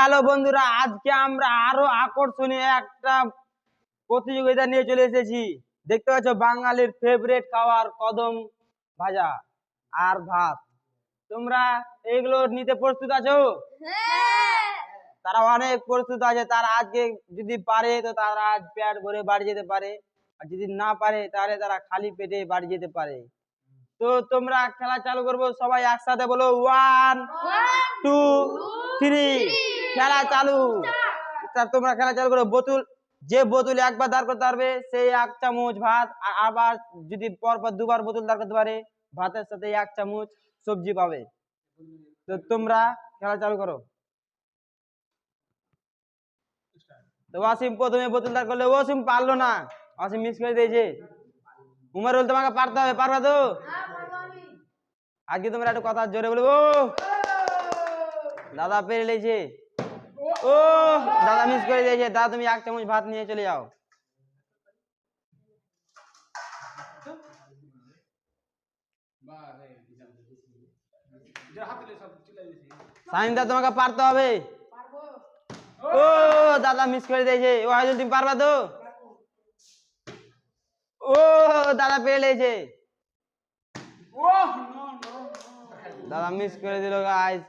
Hello বন্ধুরা আজকে আমরা আরও আকর্ষণীয় একটা প্রতিযোগিতা নিয়ে চলে এসেছি। দেখতে পাচ্ছ বাঙালির ফেভারিট খাবার কদম ভাজা আর ভাত। তোমরা এগুলো নিতে প্রস্তুত আছো? তারা অনেক প্রস্তুত আছে তারা আজকে যদি পারে তো তারা আজ পেট ভরে বাড়ি যেতে পারে। আর যদি না পারে তাহলে তারা খালি পেটে বাড়ি যেতে পারে। তো তোমরা খেলা চালু করব সবাই একসাথে বলো ওয়ান টু থ্রি খেলা চালু। তোমরা খেলা চালু করো। বোতল, যে বোতল একবার দাঁড় করতে পারবে, সেই এক চামচ ভাত, আর আবার যদি পরপর দুবার বোতল দাঁড় করতে পারে, ভাতের সাথে এক চামচ সবজি পাবে। তো তোমরা খেলা চালু করো। তো ওয়াসিম প্রথমে বোতল দাঁড় করলে ওয়াসিম পারল না। ওয়াসিম মিস করে দিয়েছে। উমারুল, তোমাকে পারতে হবে, পারবা তো? আজকে তোমরা একটু কথা জোরে বলব। দাদা পেরে লেছে ও দাদা মিস করে দিয়েছে। দাদা তুমি এক চামচ ভাত নিয়ে চলে যাও। সাইনদা তোমাকে পারতে হবে। ও দাদা মিস করে দিয়েছে। ও তুমি পারবা তো? ও দাদা পেরে লেছে দাদা মিস করে দিল গাইস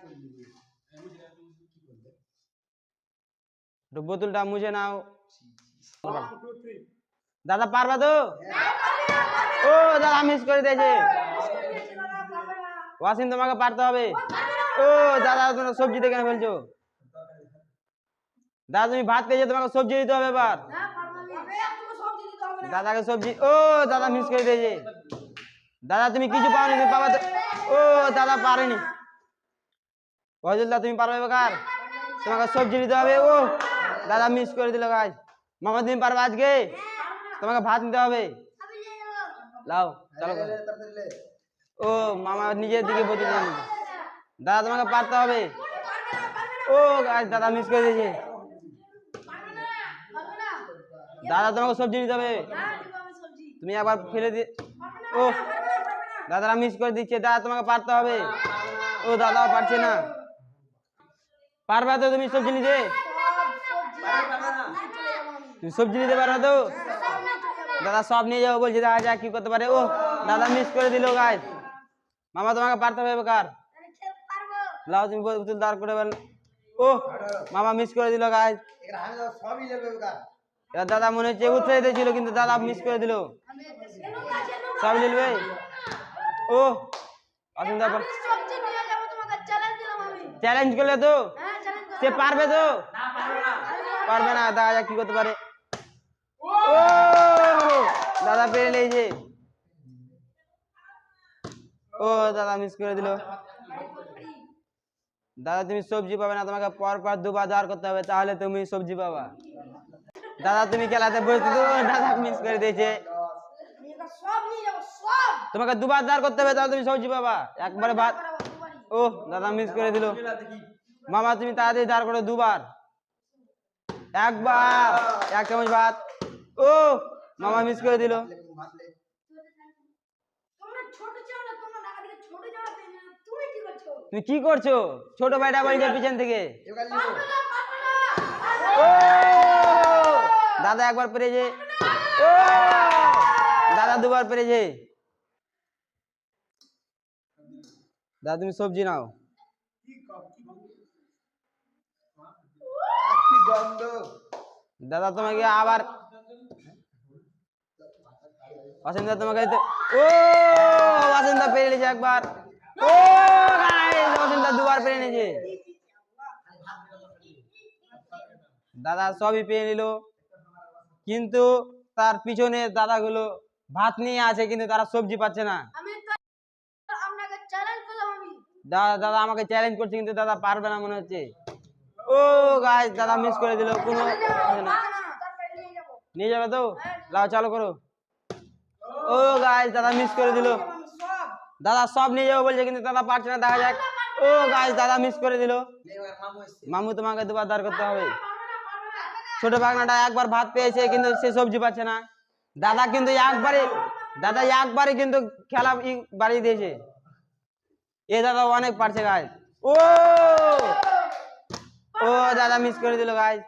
বোতলটা মুছে নাও। দাদা পারবা তো? ও দাদা মিস করে দিয়েছে। ওয়াসিম তোমাকে পারতে হবে। ও দাদা তোমরা সবজি দেখে ফেলছো। দাদা তুমি ভাত পেয়েছ তোমাকে সবজি দিতে হবে এবার। দাদাকে সবজি ও দাদা মিস করে দিয়েছে। দাদা তুমি কিছু পাওনি তুমি পাবা ও দাদা পারেনি। ওয়াজুল্লাহ তুমি পারবে বেকার? তোমাকে সবজি নিতে হবে ও। দাদা মিস করে দিল গাছ মামা, তুমি পারবে আজকে? তোমাকে ভাত নিতে হবে। লাও, চলো ও, মামা নিজের দিকে বলতে দাদা, তোমাকে পারতে হবে। ও গাছ দাদা মিস করে দিয়েছে। দাদা, তোমাকে সবজি নিতে হবে। তুমি একবার ফেলে দিয়ে ও, দাদারা মিস করে দিচ্ছে। দাদা, তোমাকে পারতে হবে। ও, দাদাও পারছে না। পারবা তো তুমি সবজি নিতে তুমি সবজি নিতে পারবে তো? দাদা সব নিয়ে যাব বলছে দাদা যা কি করতে পারে। ও দাদা মিস করে দিল গাছ মামা তোমাকে পারতে হবে বেকার লাও তুমি বোতল দাঁড় করে বল ও মামা মিস করে দিল গাছ এবার দাদা মনে হচ্ছে উৎসাহিত ছিল কিন্তু দাদা মিস করে দিল। সব নিলবে ও অসুবিধা পর চ্যালেঞ্জ করলে তো? সে পারবে তো? পারবে না। দাদা কি করতে পারে। দাদা পেরে নিয়েছে ও, দাদা মিস করে দিল। দাদা, তুমি সবজি পাবে না, তোমাকে পর দুবার দাঁড় করতে হবে, তাহলে তুমি সবজি পাবা। দাদা, তুমি খেলাতে বসে তো দাদা মিস করে দিয়েছে। তোমাকে দুবার দাঁড় করতে হবে, তাহলে তুমি সবজি পাবা। একবারে ভাত। ও, দাদা মিস করে দিল। মামা, তুমি তাড়াতাড়ি দাঁড় করো দুবার। একবার, এক চামচ ভাত। ও মামা মিস করে দিল। তুমি কি করছ? ছোট ভাইটা বলছে পিছন থেকে। দাদা একবার পেরেছে দাদা দুবার পেরেছে দাদা তুমি সবজি নাও। দাদা তোমাকে আবার অসিন্দা তোমাকে ও অসিন্দা পেরে নিয়েছে একবার। ও অসিন্দা দুবার পেরে নিয়েছে। দাদা সবই পেয়ে নিল। কিন্তু তার পিছনে দাদাগুলো ভাত নিয়ে আছে কিন্তু তারা সবজি পাচ্ছে না। দাদা দাদা আমাকে চ্যালেঞ্জ করছে কিন্তু দাদা পারবে না মনে হচ্ছে। ও গাছ দাদা মিস করে দিল কোনো না। নিয়ে যাবে। তো? লাও চালু করো। ও গাছ দাদা মিস করে দিল। দাদা সব নিয়ে যাব বলছে কিন্তু দাদা পারছে না দেখা যাক। ও গাছ দাদা মিস করে দিল। মামু তোমাকে দুবার দাঁড় করতে হবে। ছোট বাগনাটা একবার ভাত পেয়েছে কিন্তু সে সবজি পাচ্ছে না। দাদা কিন্তু একবারে দাদা একবারে কিন্তু খেলা বাড়িয়ে দিয়েছে। এ দাদা অনেক পারছে গাছ ও! ও দাদা মিস করে দিল হয়।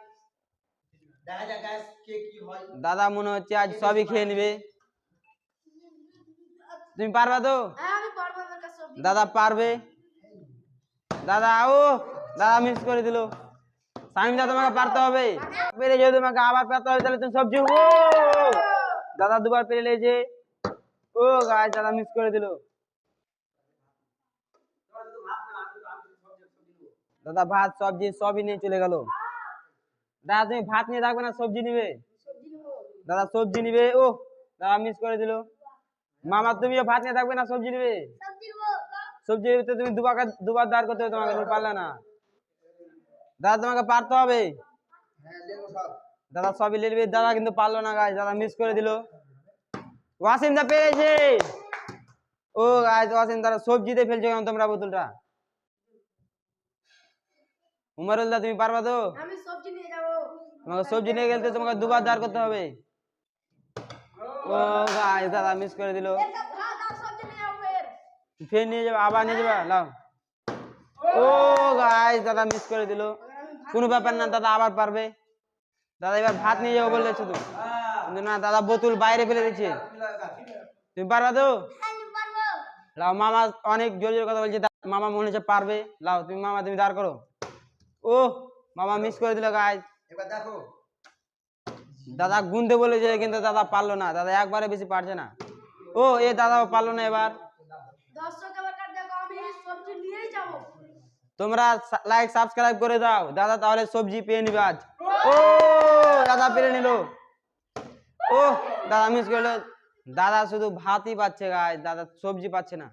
দাদা মনে হচ্ছে আজ সবই খেয়ে নিবে। তুমি পারবা তো? হ্যাঁ দাদা পারবে? দাদা ও দাদা মিস করে দিল। সামিম দা তোমাকে পারতে হবে। পেরে যদি তোমাকে আবার পারতে হবে তাহলে তুমি সবজি ও দাদা দুবার পেরে লেছে ও গাছ দাদা মিস করে দিল। দাদা ভাত সবজি সবই নিয়ে চলে গেল। দাদা তুমি ভাত নিয়ে থাকবে না সবজি নিবে? দাদা সবজি নিবে। ও দাদা মিস করে দিল। মামা তুমিও ভাত নিয়ে থাকবে না সবজি নিবে? সবজি নেব। সবজি তুমি দুবার দুবার দাঁড় করতে হবে তোমাকে তুমি পারলে না। দাদা তোমাকে পারতে হবে? হ্যাঁ দাদা সবই লিখবে দাদা কিন্তু পারল না গাছ দাদা মিস করে দিল। ওয়াসিম দা পেরেছে ও গাছ ওয়াসিম দাদা সবজিতে ফেলছো কেন তোমরা বোতলটা? উমারুল দা তুমি পারবা তো? আমি সবজি নিয়ে যাব। তোমাকে সবজি নিয়ে গেলে তোমাকে দুবার দাঁড় করতে হবে। ও গাছ দাদা মিস করে দিল। ফের। ফের নিয়ে যাবে আবার নিয়ে যাবে? লাও ও গাইস দাদা মিস করে দিল। কোনো ব্যাপার না দাদা আবার পারবে। দাদা এবার ভাত নিয়ে যাব বললে শুধু। কিন্তু না দাদা বোতল বাইরে ফেলে দিচ্ছে। তুমি পারবা তো? লাও মামা অনেক জোরে জোরে কথা বলছে মামা মনে হচ্ছে পারবে। লাও তুমি মামা তুমি দাঁড় করো। ও মামা মিস করে দিল গাইস এবার দেখো। দাদা গুনতে বলেছে কিন্তু দাদা পারল না দাদা একবারে বেশি পারছে না। ও এ দাদাও পারল না এবার। তোমরা লাইক সাবস্ক্রাইব করে দাও। দাদা তাহলে সবজি পেয়ে নিবে আজ। ও! দাদা পেরে নিল। ও দাদা মিস করল। দাদা শুধু ভাতই পাচ্ছে গায়ে দাদা সবজি পাচ্ছে না।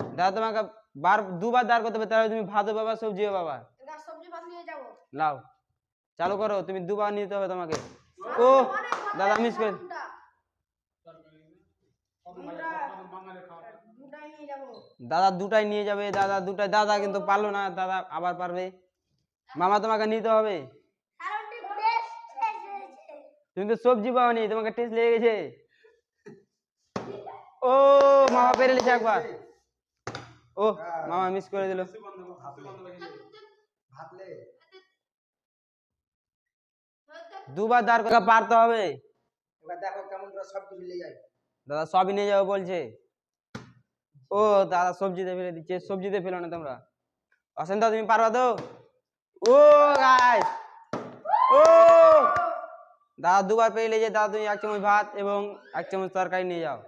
দাদা তোমাকে বার দুবার দাঁড় করতে হবে তাহলে তুমি ভাতও পাবা সবজিও পাবা। এবার সবজি ভাত নিয়ে যাব। লাও। চালু করো, তুমি দুবার নিতে হবে তোমাকে। ও, দাদা মিস করে দাদা দুটাই নিয়ে যাবে, দাদা দুটাই দাদা কিন্তু পারল না, দাদা আবার পারবে। মামা, তোমাকে নিতে হবে। তুমি তো সবজি পাওনি, তোমাকে টেস্ট লেগে গেছে। ও, মামা পেরে নিয়েছে একবার। ও, মামা মিস করে দিল। ভাতলে দুবার দাঁড় করে পারতে হবে। এবার দেখো কেমন করে সব কিছু নিয়ে যায়। দাদা সবই নিয়ে যাব বলছে। ও দাদা সবজিতে ফেলে দিচ্ছে সবজিতে ফেলো না তোমরা। অসেন দাও তুমি পারবা তো? ও গাইস ও! দাদা দুবার পেয়ে নিয়েছে দাদা তুমি এক চামচ ভাত এবং এক চামচ তরকারি নিয়ে যাও।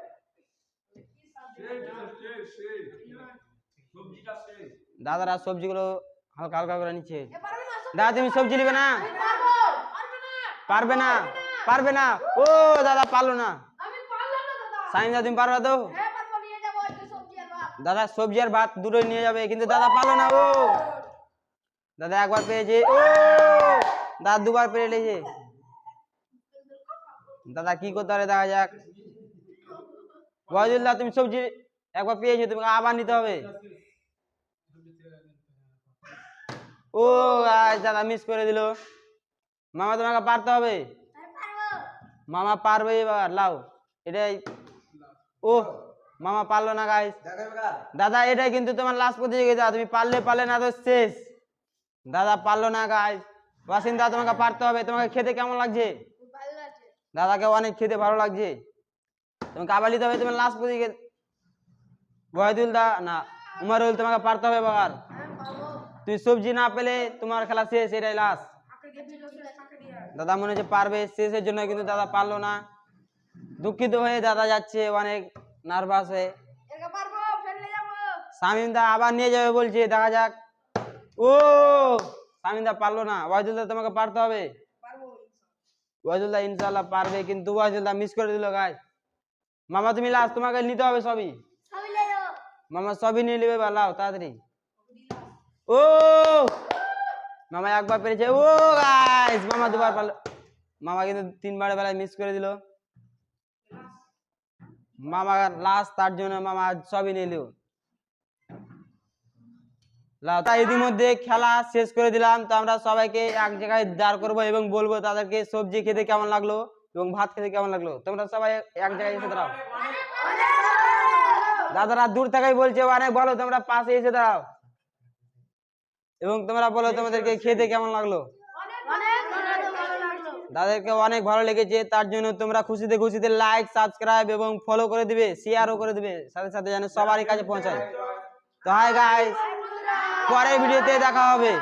দাদারা সবজিগুলো হালকা হালকা করে নিচ্ছে। দাদা তুমি সবজি নেবে না? পারব না পারবে না। ও দাদা পারল না। সাইন দাদা তুমি পারবা তো? হ্যাঁ দাদা সবজি আর ভাত দুটোই নিয়ে যাবে কিন্তু দাদা পারল না ও। দাদা একবার পেয়েছে ও। দাদা দুবার পেরে নিয়েছে দাদা কি করতে পারে দেখা যাক। ওয়াজুল্লাহ তুমি সবজি একবার পেয়েছ তোমাকে আবার নিতে হবে। ও দাদা মিস করে দিল। মামা তোমাকে পারতে হবে? মামা পারবে এবার, লাও। এটাই। ও মামা পারল না গাইস দাদা, এটাই কিন্তু তোমার লাস্ট প্রতিযোগিতা। তুমি পারলে পারলে না, তো শেষ। দাদা, পারল না গাইস বাসিন্দা, তোমাকে পারতে হবে। তোমাকে খেতে কেমন লাগছে? দাদাকে অনেক খেতে ভালো লাগছে। তোমাকে আবার নিতে হবে তোমার লাস্ট প্রতিযোগিতা। ওয়াহিদুল দা, না, উমারুল, তোমাকে পারতে হবে বাবার তুই সবজি না পেলে তোমার খেলা শেষ, এটাই লাস্ট দাদা মনে হচ্ছে পারবে শেষের জন্য কিন্তু দাদা পারল না। দুঃখিত হয়ে দাদা যাচ্ছে অনেক নার্ভাস হয়ে। এরকে পারব ফেললে যাব। শামিম দা আবার নিয়ে যাবে বলছে দেখা যাক। ও শামিম পারল না। ওয়াজুল দা তোমাকে পারতে হবে? পারব ওয়াজুল দা ইনশাল্লাহ পারবে কিন্তু ওয়াজুল দা মিস করে দিল গাই মামা তুমি লাস্ট তোমাকে নিতে হবে সবই? মামা সবই নিয়ে নেবে বা লাও তাড়াতাড়ি। ও! মামা একবার পেরেছে। ও গাইস মামা দুবার পারল। মামা কিন্তু তিনবার বেলায় মিস করে দিল। মামা লাস্ট তার জন্য মামা সবই নিল। ইতিমধ্যে খেলা শেষ করে দিলাম। তো আমরা সবাইকে এক জায়গায় দাঁড় করব এবং বলব তাদেরকে সবজি খেতে কেমন লাগল এবং ভাত খেতে কেমন লাগল। তোমরা সবাই এক জায়গায় এসে দাঁড়াও। দাদারা দূর থেকেই বলছে অনেক ভালো তোমরা পাশে এসে দাঁড়াও। এবং তোমরা বলো তোমাদেরকে খেতে কেমন লাগল? অনেক অনেক ভালো তাদেরকে অনেক ভালো লেগেছে তার জন্য তোমরা খুশিতে খুশিতে লাইক সাবস্ক্রাইব এবং ফলো করে দিবে শেয়ারও করে দিবে সাথে সাথে যেন সবারই কাছে পৌঁছায়। তো হাই গাইস পরের ভিডিওতে দেখা হবে।